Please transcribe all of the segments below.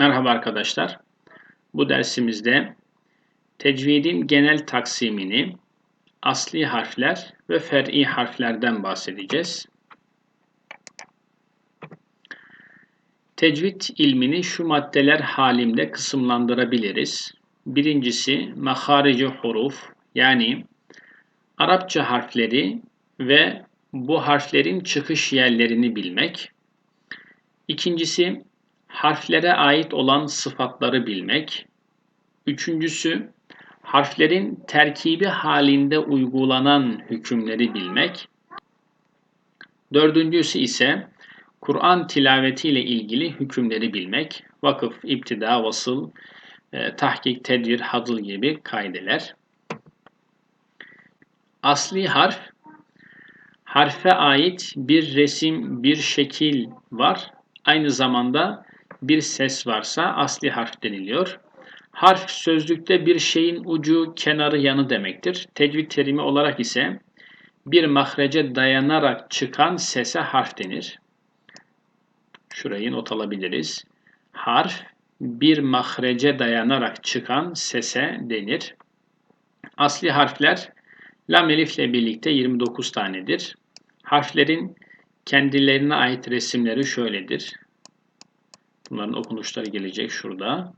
Merhaba arkadaşlar. Bu dersimizde tecvidin genel taksimini, asli harfler ve fer'i harflerden bahsedeceğiz. Tecvid ilmini şu maddeler halinde kısımlandırabiliriz. Birincisi maharici huruf yani Arapça harfleri ve bu harflerin çıkış yerlerini bilmek. İkincisi harflere ait olan sıfatları bilmek. Üçüncüsü, harflerin terkibi halinde uygulanan hükümleri bilmek. Dördüncüsü ise Kur'an tilavetiyle ilgili hükümleri bilmek. Vakıf, iptida, vasıl, e, tahkik, tedbir, hadıl gibi kaideler. Asli harf, harfe ait bir resim, bir şekil var. Aynı zamanda bir ses varsa asli harf deniliyor. Harf sözlükte bir şeyin ucu, kenarı, yanı demektir. Tecvid terimi olarak ise bir mahrece dayanarak çıkan sese harf denir. Şurayı not alabiliriz. Harf bir mahrece dayanarak çıkan sese denir. Asli harfler lam elif ile birlikte 29 tanedir. Harflerin kendilerine ait resimleri şöyledir. Bunların okunuşları gelecek şurada.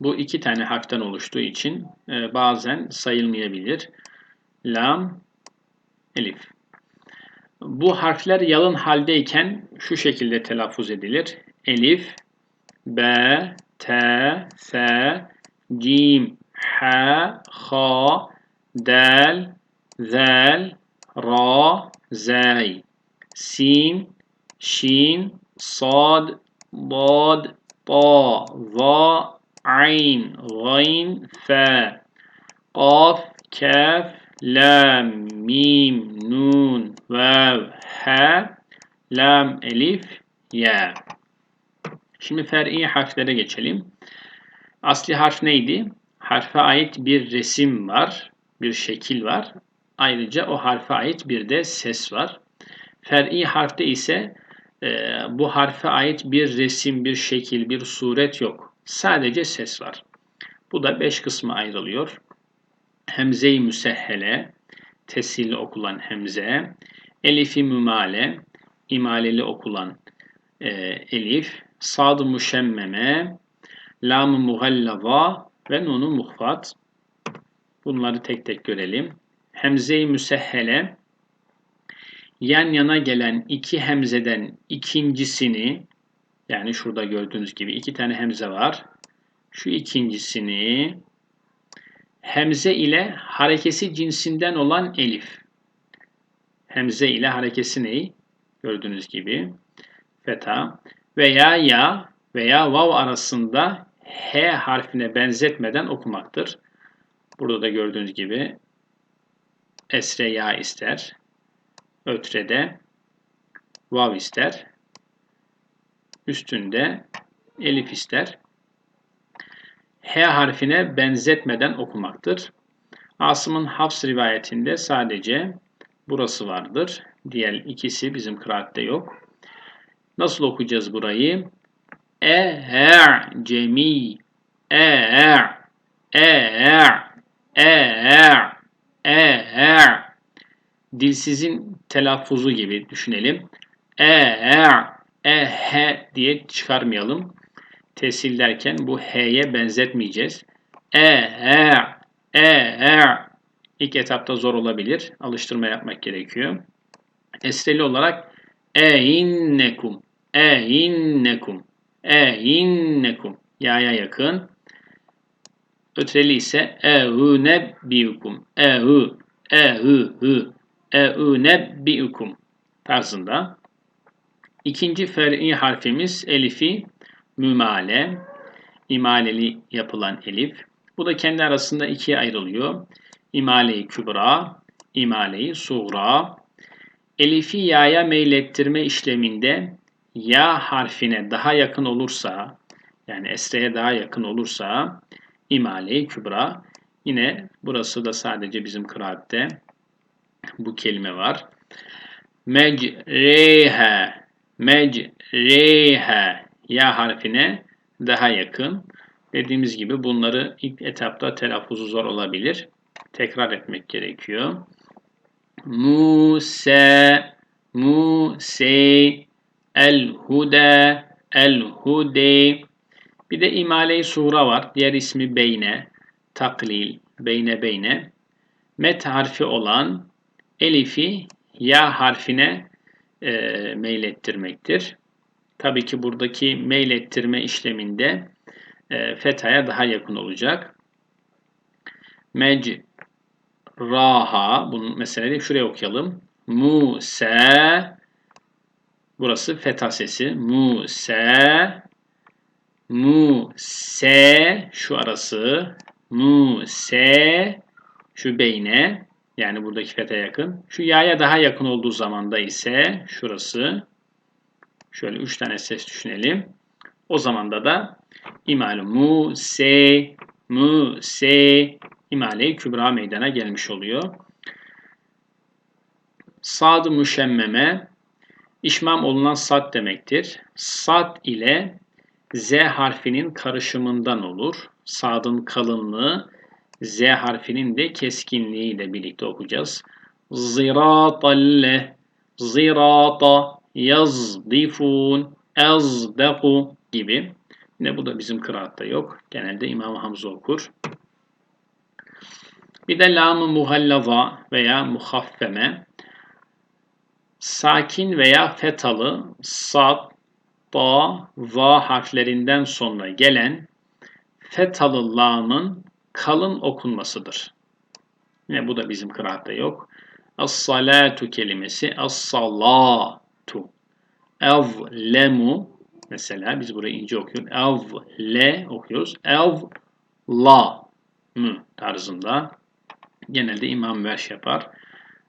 Bu iki tane harften oluştuğu için e, bazen sayılmayabilir. Lam, elif. Bu harfler yalın haldeyken şu şekilde telaffuz edilir. Elif, B, T, F, Cim, H, H, Del, Zel, Ra, Zay, Sin, Şin, Sad, bad, ba, va, ayn, gayn, fe. Qaf, kef, lam, mim, nun, vav, ha, lam, elif, ya. Şimdi fer'i harflere geçelim. Asli harf neydi? Harfe ait bir resim var, bir şekil var. Ayrıca o harfe ait bir de ses var. Fer'i harfte ise bu harfe ait bir resim, bir şekil, bir suret yok. Sadece ses var. Bu da beş kısma ayrılıyor. Hemze-i müsehhele, tesirli okulan hemze, elifi mümale, imaleli okulan e, elif, sad-ı müşemmeme, lam-ı mughallava ve nunu muhfat. Bunları tek tek görelim. Hemze-i müsehhele, yan yana gelen iki hemzeden ikincisini yani şurada gördüğünüz gibi iki tane hemze var. Şu ikincisini hemze ile harekesi cinsinden olan elif. Hemze ile harekesi ne? Gördüğünüz gibi feta veya ya veya vav arasında h harfine benzetmeden okumaktır. Burada da gördüğünüz gibi esre ya ister ötrede vav ister. Üstünde elif ister. H harfine benzetmeden okumaktır. Asım'ın Hafs rivayetinde sadece burası vardır. Diğer ikisi bizim kıraatte yok. Nasıl okuyacağız burayı? E, e, cemi, e, e, e, e, e, e, dilsizin telaffuzu gibi düşünelim. E, e, e, he diye çıkarmayalım. Tesil derken bu h'ye benzetmeyeceğiz. E, e, e, e. İlk etapta zor olabilir. Alıştırma yapmak gerekiyor. Esreli olarak e innekum, e innekum, e innekum. Ya'ya yakın. Ötreli ise e ü nebbiukum, e ü, e e'unebbi'ukum tarzında. İkinci fer'i harfimiz elifi mümale, imaleli yapılan elif. Bu da kendi arasında ikiye ayrılıyor. İmale-i kübra, imale-i suğra. Elifi ya'ya meylettirme işleminde ya harfine daha yakın olursa, yani esreye daha yakın olursa imale-i kübra. Yine burası da sadece bizim kıraatte bu kelime var. Mecreha, mecreha ya harfine daha yakın. Dediğimiz gibi bunları ilk etapta telaffuzu zor olabilir. Tekrar etmek gerekiyor. Musa, Muse, El-Huda, El-Hude. Bir de imale-i sura var. Diğer ismi beyne, taklil, beyne beyne. Met harfi olan elifi ya harfine e, meylettirmektir. Tabii ki buradaki meylettirme işleminde e, fethaya daha yakın olacak. Mec raha bunu mesela şuraya okuyalım. Musa burası fetha sesi. Musa Muse şu arası Muse şu beyne yani buradaki fete yakın. Şu yaya daha yakın olduğu zamanda ise şurası şöyle üç tane ses düşünelim. O zamanda da imal mu se mu se imale kübra meydana gelmiş oluyor. Sad müşemmeme işmam olunan sad demektir. Sad ile z harfinin karışımından olur. Sadın kalınlığı Z harfinin de keskinliği ile birlikte okuyacağız. Ziratalle, zirata, yazdifun, ezdeku gibi. Yine bu da bizim kıraatta yok. Genelde İmam Hamza okur. Bir de lam-ı muhallava veya muhaffeme. Sakin veya fetalı sad, ta, va harflerinden sonra gelen fetalı lamın kalın okunmasıdır. Yine bu da bizim kıraatta yok. As-salatu kelimesi as-salatu. Evlemu mesela biz burayı ince okuyoruz. Evle okuyoruz. Evla mı tarzında. Genelde imam verş yapar.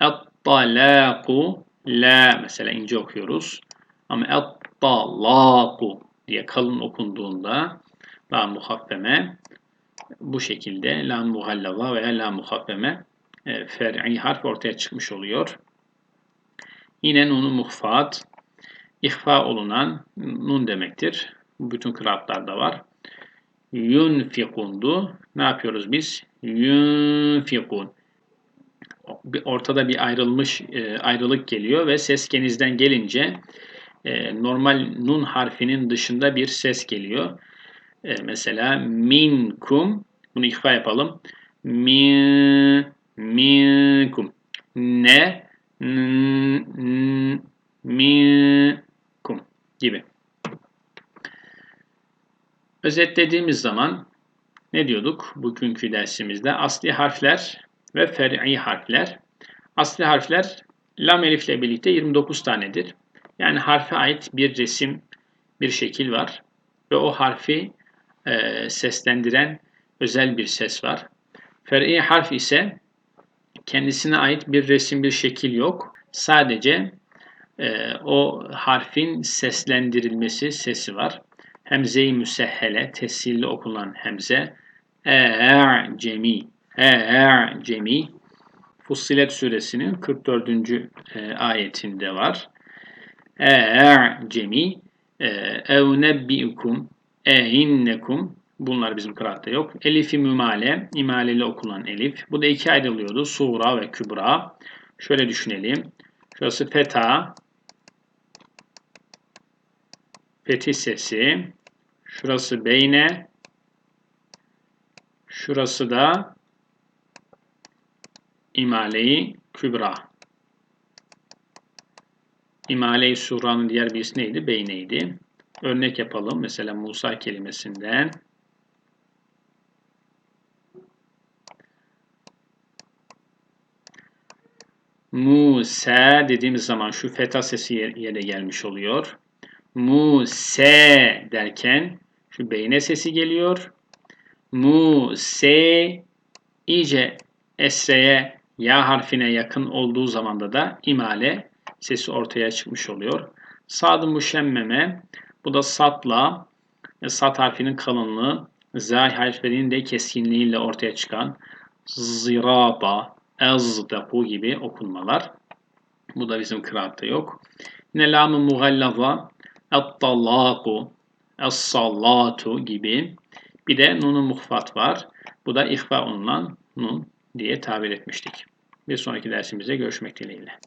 Et-talaku la mesela ince okuyoruz. Ama et-talaku diye kalın okunduğunda la muhaffeme bu şekilde la muhallava veya la muhabbeme e, fer'i harf ortaya çıkmış oluyor. Yine nunu muhfat, ihfa olunan nun demektir. Bütün kıraatlarda var. Yunfikundu. Ne yapıyoruz biz? Yunfikun. Ortada bir ayrılmış e, ayrılık geliyor ve ses genizden gelince e, normal nun harfinin dışında bir ses geliyor. E, mesela minkum bunu ihfa yapalım. Min minkum ne minkum gibi. Özetlediğimiz zaman ne diyorduk bugünkü dersimizde? Asli harfler ve fer'i harfler. Asli harfler lam elifle birlikte 29 tanedir. Yani harfe ait bir resim, bir şekil var ve o harfi e, seslendiren özel bir ses var. Fer'i harf ise kendisine ait bir resim, bir şekil yok. Sadece e, o harfin seslendirilmesi sesi var. Hemze-i müsehhele, tesirli okunan hemze. E-cemi, e-cemi. Fussilet suresinin 44. E, ayetinde var. E-cemi, evnebbiukum ehinnekum bunlar bizim kıraatta yok. Elifi mümale, imaleli okunan elif. Bu da iki ayrılıyordu. Sura ve kübra. Şöyle düşünelim. Şurası feta. Fetih sesi. Şurası beyne. Şurası da imaleyi kübra. İmale-i Sura'nın diğer birisi neydi? Beyneydi. Örnek yapalım. Mesela Musa kelimesinden. Musa dediğimiz zaman şu feta sesi yere gelmiş oluyor. Muse derken şu beyne sesi geliyor. Muse iyice esreye ya harfine yakın olduğu zamanda da imale sesi ortaya çıkmış oluyor. Sad-ı müşemmeme bu da satla sat harfinin kalınlığı zay harflerinin de keskinliğiyle ortaya çıkan ziraba, ezdaku gibi okunmalar. Bu da bizim kıraatta yok. Yine lam-ı mugallaza et-talaku Es-salatu gibi. Bir de nunu muhfat var. Bu da ihfa olunan nun diye tabir etmiştik. Bir sonraki dersimizde görüşmek dileğiyle.